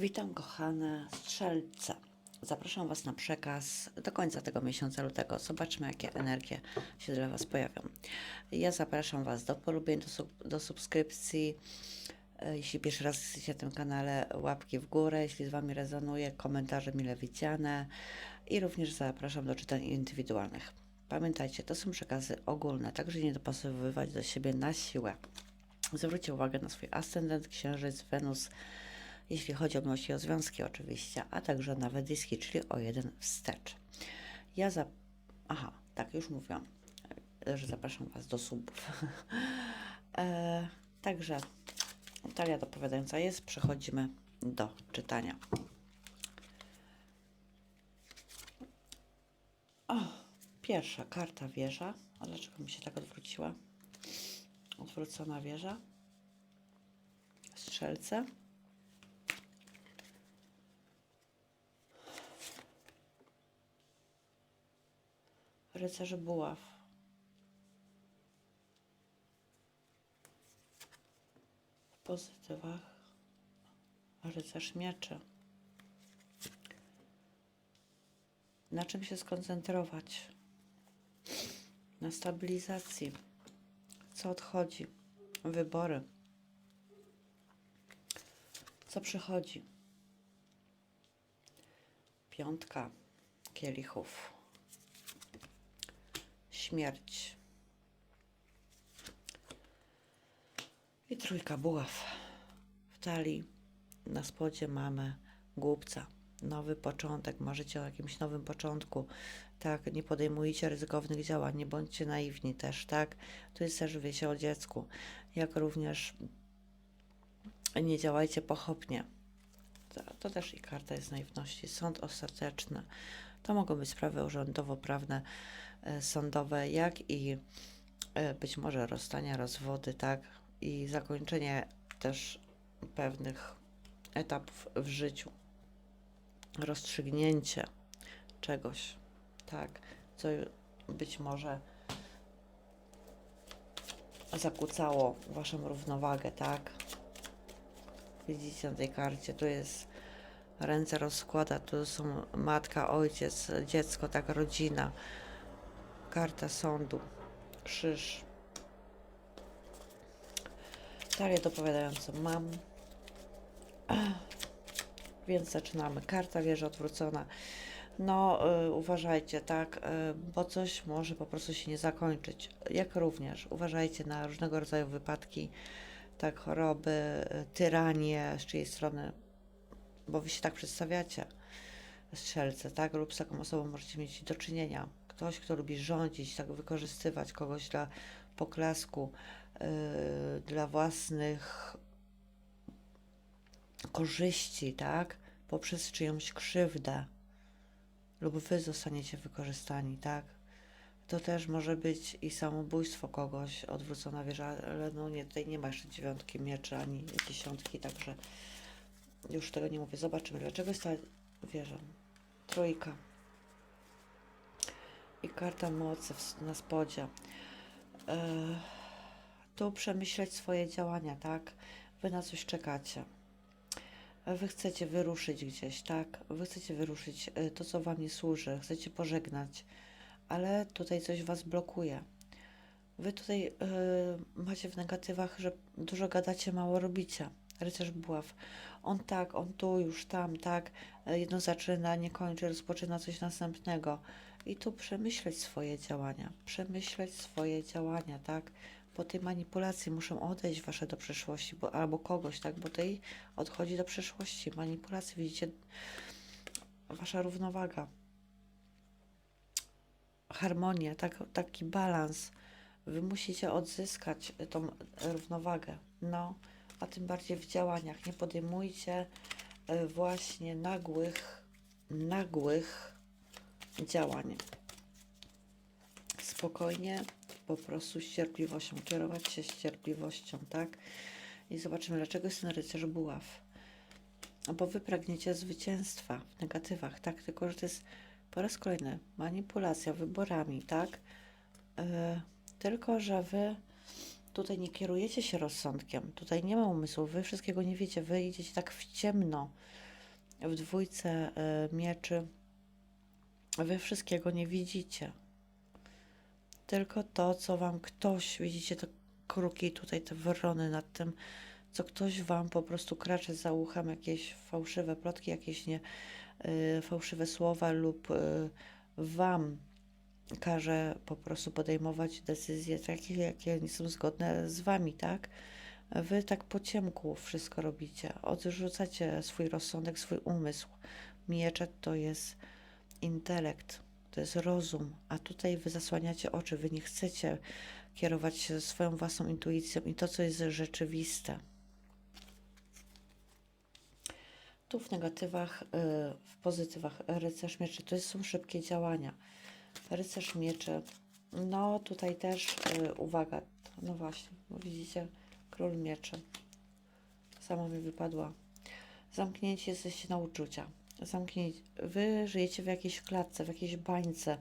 Witam kochane strzelce. Zapraszam Was na przekaz do końca tego miesiąca lutego. Zobaczmy, jakie energie się dla Was pojawią. Ja zapraszam Was do polubień, do, sub, do subskrypcji. E, Jeśli pierwszy raz jesteście na tym kanale, łapki w górę. Jeśli z Wami rezonuje, komentarze mile widziane. I również zapraszam do czytań indywidualnych. Pamiętajcie, to są przekazy ogólne, także nie dopasowywać do siebie na siłę. Zwróćcie uwagę na swój ascendent, księżyc, Wenus, jeśli chodzi o miłość i o związki oczywiście, a także na wedyjski, czyli o jeden wstecz. Ja za... Aha, tak, już mówiłam, e, że zapraszam Was do subów. e, także talia dopowiadająca jest, przechodzimy do czytania. O, pierwsza karta wieża. A dlaczego mi się tak odwróciła? Odwrócona wieża. Strzelce. Rycerz buław. W pozytywach rycerz mieczy. Na czym się skoncentrować? Na stabilizacji. Co odchodzi? Wybory. Co przychodzi? Piątka kielichów. Śmierć. I trójka buław. W talii na spodzie mamy głupca. Nowy początek. Marzycie o jakimś nowym początku. Tak, nie podejmujcie ryzykownych działań, nie bądźcie naiwni też, tak? To jest też wiecie o dziecku. Jak również nie działajcie pochopnie. To, to też i karta jest naiwności. Sąd ostateczny. To mogą być sprawy urzędowo-prawne, sądowe, jak i e, być może rozstania, rozwody, tak? I zakończenie też pewnych etapów w życiu. Rozstrzygnięcie czegoś, tak? Co być może zakłócało waszą równowagę, tak? Widzicie na tej karcie, tu jest ręce rozkłada, tu są matka, ojciec, dziecko, tak, rodzina. Karta sądu, krzyż. Talię dopowiadającą mam. Więc zaczynamy. Karta wieży odwrócona. No, y, uważajcie, tak, y, bo coś może po prostu się nie zakończyć. Jak również uważajcie na różnego rodzaju wypadki, tak, choroby, y, tyranie z czyjej strony, bo wy się tak przedstawiacie, strzelce, tak, lub z taką osobą możecie mieć do czynienia. Ktoś, kto lubi rządzić, tak, wykorzystywać kogoś dla poklasku, y, dla własnych korzyści, tak, poprzez czyjąś krzywdę lub wy zostaniecie wykorzystani, tak? To też może być i samobójstwo kogoś, odwrócona wieża, ale no nie, tutaj nie ma jeszcze dziewiątki mieczy ani dziesiątki, także już tego nie mówię. Zobaczymy, dlaczego jest ta wieża. Trójka. I karta mocy na spodzie. E, tu przemyśleć swoje działania, tak? Wy na coś czekacie. Wy chcecie wyruszyć gdzieś, tak? Wy chcecie wyruszyć y, to, co wam nie służy, chcecie pożegnać, ale tutaj coś was blokuje. Wy tutaj y, macie w negatywach, że dużo gadacie, mało robicie. Rycerz buław. On tak, on tu, już tam, tak. Jedno zaczyna, nie kończy, rozpoczyna coś następnego. I tu przemyśleć swoje działania. Przemyśleć swoje działania, tak? po tej manipulacji muszą odejść wasze do przeszłości, bo, albo kogoś, tak, bo tej odchodzi do przeszłości. Manipulacji, widzicie, wasza równowaga, harmonia, tak, taki balans. Wy musicie odzyskać tą równowagę, no, a tym bardziej w działaniach. Nie podejmujcie e, właśnie nagłych, nagłych działań. Spokojnie, po prostu z cierpliwością, kierować się z cierpliwością, tak? I zobaczymy, dlaczego jest ten rycerz buław. Bo wy pragniecie zwycięstwa w negatywach, tak? Tylko, że to jest po raz kolejny manipulacja wyborami, tak? Yy, tylko, że wy tutaj nie kierujecie się rozsądkiem, tutaj nie ma umysłu, wy wszystkiego nie wiecie, wy idziecie tak w ciemno, w dwójce e, mieczy wy wszystkiego nie widzicie. Tylko to, co wam ktoś, widzicie te kruki tutaj, te wrony nad tym, co ktoś wam po prostu kracze za uchem, jakieś fałszywe plotki, jakieś nie, y, fałszywe słowa lub y, wam każe po prostu podejmować decyzje takie, jakie nie są zgodne z wami, tak? Wy tak po ciemku wszystko robicie. Odrzucacie swój rozsądek, swój umysł. Miecze to jest intelekt, to jest rozum, a tutaj wy zasłaniacie oczy, wy nie chcecie kierować się swoją własną intuicją i to, co jest rzeczywiste. Tu w negatywach, y, w pozytywach rycerz mieczy, to są szybkie działania. Rycerz mieczy, no tutaj też y, uwaga, no właśnie, widzicie, król mieczy. Sama mi wypadła. Zamknięci jesteście na uczucia. Zamknięci. Wy żyjecie w jakiejś klatce, w jakiejś bańce,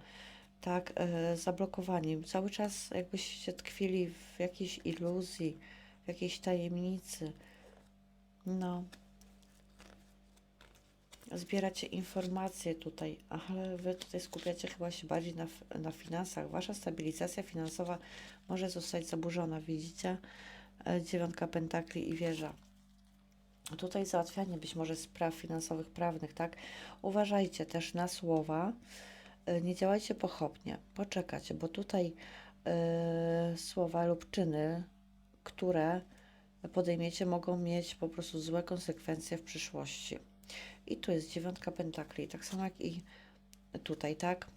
tak, y, zablokowani. Cały czas jakbyście tkwili w jakiejś iluzji, w jakiejś tajemnicy. No, zbieracie informacje tutaj, ale wy tutaj skupiacie chyba się bardziej na, na finansach. Wasza stabilizacja finansowa może zostać zaburzona, widzicie? E, Dziewiątka pentakli i wieża. Tutaj załatwianie być może spraw finansowych, prawnych, tak? Uważajcie też na słowa. E, Nie działajcie pochopnie. Poczekajcie, bo tutaj e, słowa lub czyny, które podejmiecie, mogą mieć po prostu złe konsekwencje w przyszłości. I tu jest dziewiątka pentakli, tak samo jak i tutaj, tak?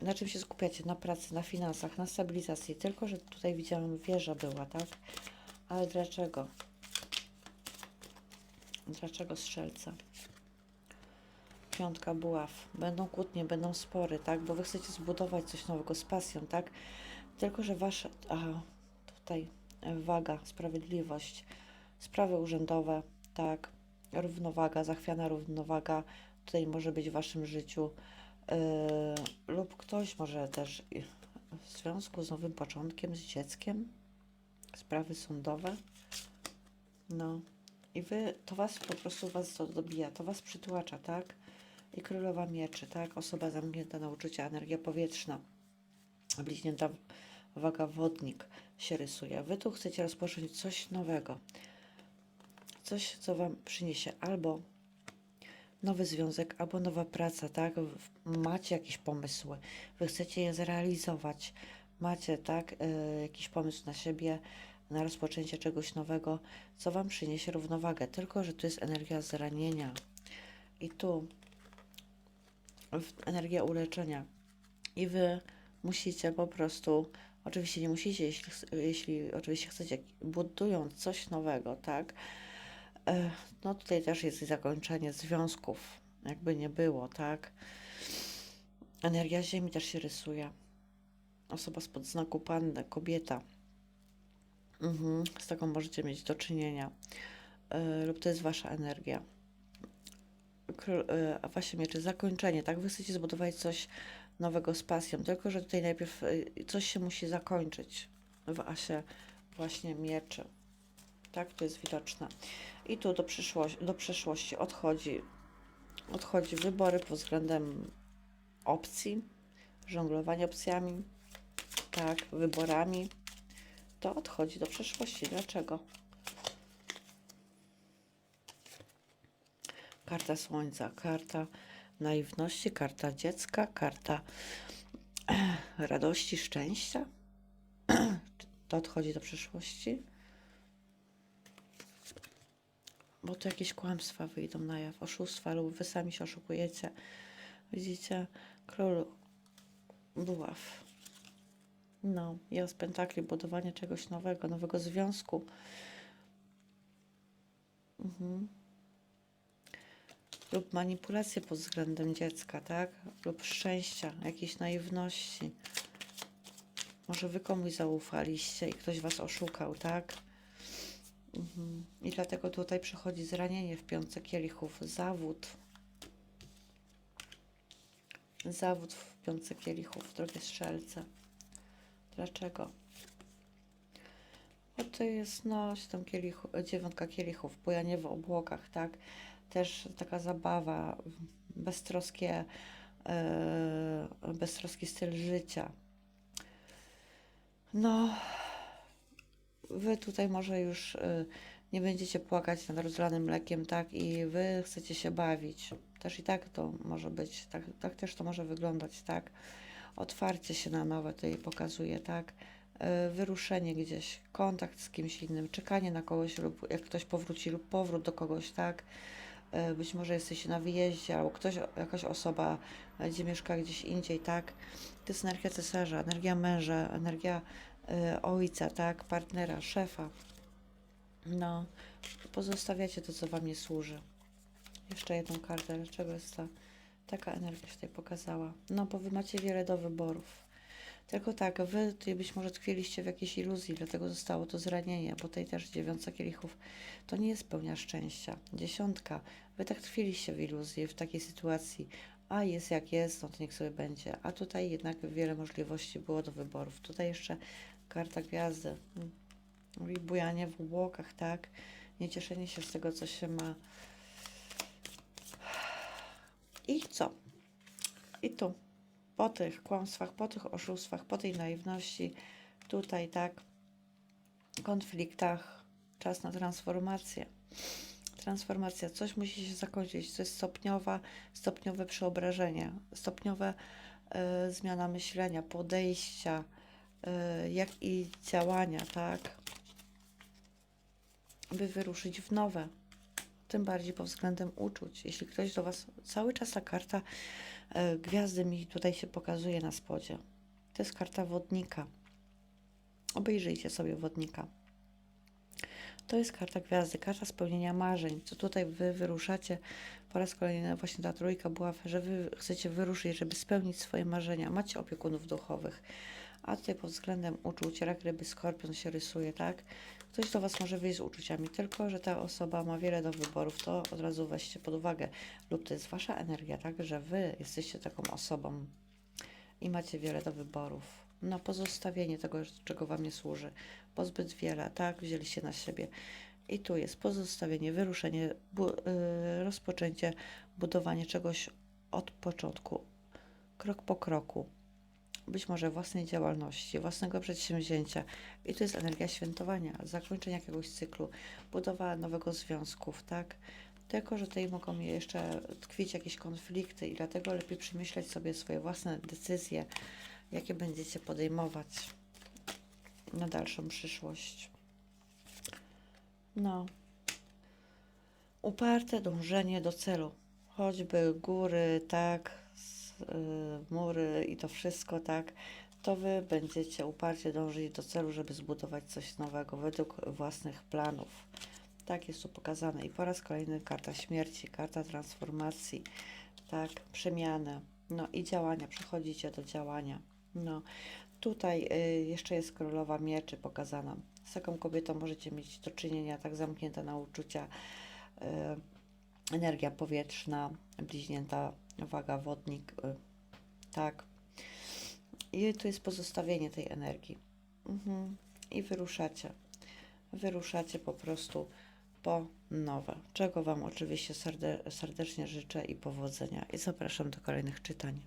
Na czym się skupiacie? Na pracy, na finansach, na stabilizacji. Tylko, że tutaj widziałam wieża była, tak? Ale dlaczego? Dlaczego strzelca? Piątka buław. Będą kłótnie, będą spory, tak? Bo wy chcecie zbudować coś nowego z pasją, tak? Tylko, że wasze... Aha, tutaj e, waga, sprawiedliwość, sprawy urzędowe, tak? Równowaga, zachwiana równowaga tutaj może być w waszym życiu. Yy, lub ktoś może też w związku z nowym początkiem, z dzieckiem, sprawy sądowe. No i wy, to was po prostu was to dobija, to was przytłacza, tak? I królowa mieczy, tak? Osoba zamknięta na uczucia, energia powietrzna, bliźnięta waga wodnik się rysuje. Wy tu chcecie rozpocząć coś nowego. Coś, co wam przyniesie albo nowy związek, albo nowa praca, tak? Macie jakieś pomysły, wy chcecie je zrealizować, macie, tak, y, jakiś pomysł na siebie, na rozpoczęcie czegoś nowego, co wam przyniesie równowagę. Tylko, że tu jest energia zranienia i tu energia uleczenia. I wy musicie po prostu, oczywiście nie musicie, jeśli, jeśli oczywiście chcecie, budując coś nowego, tak? E, No tutaj też jest zakończenie związków, jakby nie było, tak? Energia Ziemi też się rysuje. Osoba spod znaku Panny, kobieta. Mhm, z taką możecie mieć do czynienia. E, lub to jest wasza energia. Król, a właśnie mieczy, zakończenie, tak? Wy chcecie zbudować coś nowego z pasją, tylko że tutaj najpierw e, coś się musi zakończyć w asie właśnie mieczy. Tak, to jest widoczne. I tu do, przyszłości, do przeszłości odchodzi, odchodzi wybory pod względem opcji, żonglowanie opcjami, tak, wyborami. To odchodzi do przeszłości. Dlaczego? Karta Słońca, karta naiwności, karta dziecka, karta radości, szczęścia. To odchodzi do przyszłości. Bo tu jakieś kłamstwa wyjdą na jaw, oszustwa lub wy sami się oszukujecie. Widzicie? Król buław. No, jest pentakli, budowanie czegoś nowego, nowego związku. Mhm. Lub manipulacje pod względem dziecka, tak? Lub szczęścia, jakiejś naiwności. Może wy komuś zaufaliście i ktoś was oszukał, tak? Mhm. I dlatego tutaj przychodzi zranienie w piątce kielichów, zawód. Zawód w piątce kielichów, drogie strzelce. Dlaczego? Bo to jest, no, siedem kielichów, dziewiątka kielichów, bujanie w obłokach, tak? też taka zabawa, beztroskie, yy, beztroski styl życia. No, wy tutaj może już y, nie będziecie płakać nad rozlanym mlekiem, tak? I wy chcecie się bawić. Też i tak to może być, tak, tak też to może wyglądać, tak? Otwarcie się na nowe tutaj pokazuje, tak? Y, Wyruszenie gdzieś, kontakt z kimś innym, czekanie na kogoś lub jak ktoś powróci lub powrót do kogoś, tak? Y, Być może jesteście na wyjeździe, albo ktoś, jakaś osoba będzie mieszkała gdzieś indziej, tak? To jest energia cesarza, energia męża, energia ojca, tak? Partnera, szefa. No, pozostawiacie to, co wam nie służy. Jeszcze jedną kartę. Dlaczego jest ta taka energia się tutaj pokazała? No, bo wy macie wiele do wyborów. Tylko tak, wy być może tkwiliście w jakiejś iluzji, dlatego zostało to zranienie, bo tutaj też dziewiątka kielichów to nie jest pełnia szczęścia. Dziesiątka, wy tak tkwiliście w iluzji, w takiej sytuacji, a jest jak jest, no to niech sobie będzie. A tutaj jednak wiele możliwości było do wyborów. Tutaj jeszcze karta gwiazdy. I bujanie w obłokach, tak? Niecieszenie się z tego, co się ma. I co? I tu, po tych kłamstwach, po tych oszustwach, po tej naiwności, tutaj, tak, konfliktach, czas na transformację. Transformacja, coś musi się zakończyć, to jest stopniowa, stopniowe przeobrażenie, stopniowe y, zmiana myślenia, podejścia, y, jak i działania, tak? by wyruszyć w nowe. Tym bardziej pod względem uczuć. Jeśli ktoś do Was, cały czas ta karta e, gwiazdy mi tutaj się pokazuje na spodzie. To jest karta wodnika. Obejrzyjcie sobie wodnika. To jest karta gwiazdy, karta spełnienia marzeń. Co tutaj Wy wyruszacie po raz kolejny, właśnie ta trójka była, że Wy chcecie wyruszyć, żeby spełnić swoje marzenia. Macie opiekunów duchowych. A tutaj pod względem uczuć, rak, ryby, skorpion się rysuje, tak? Ktoś do Was może wyjść z uczuciami, tylko że ta osoba ma wiele do wyborów, to od razu weźcie pod uwagę. Lub to jest Wasza energia, tak? Że Wy jesteście taką osobą i macie wiele do wyborów. No, pozostawienie tego, czego Wam nie służy, bo zbyt wiele, tak? Wzięliście na siebie. I tu jest pozostawienie, wyruszenie, bu yy, rozpoczęcie, budowanie czegoś od początku, krok po kroku być może własnej działalności, własnego przedsięwzięcia. I tu jest energia świętowania, zakończenia jakiegoś cyklu, budowa nowego związków, tak? Tylko, że tutaj mogą jeszcze tkwić jakieś konflikty i dlatego lepiej przemyśleć sobie swoje własne decyzje, jakie będziecie podejmować na dalszą przyszłość. No. Uparte dążenie do celu. Choćby góry, tak, mury i to wszystko, tak, to wy będziecie uparcie dążyć do celu, żeby zbudować coś nowego według własnych planów. Tak jest tu pokazane. I po raz kolejny karta śmierci, karta transformacji, tak, przemiany, no i działania. Przechodzicie do działania. No, tutaj y, jeszcze jest królowa mieczy pokazana. Z taką kobietą możecie mieć do czynienia, tak zamknięta na uczucia. Y, energia powietrzna, bliźnięta, waga, wodnik, y, tak. I tu jest pozostawienie tej energii. Mhm. I wyruszacie. Wyruszacie po prostu po nowe. Czego Wam oczywiście serde- serdecznie życzę i powodzenia. I zapraszam do kolejnych czytań.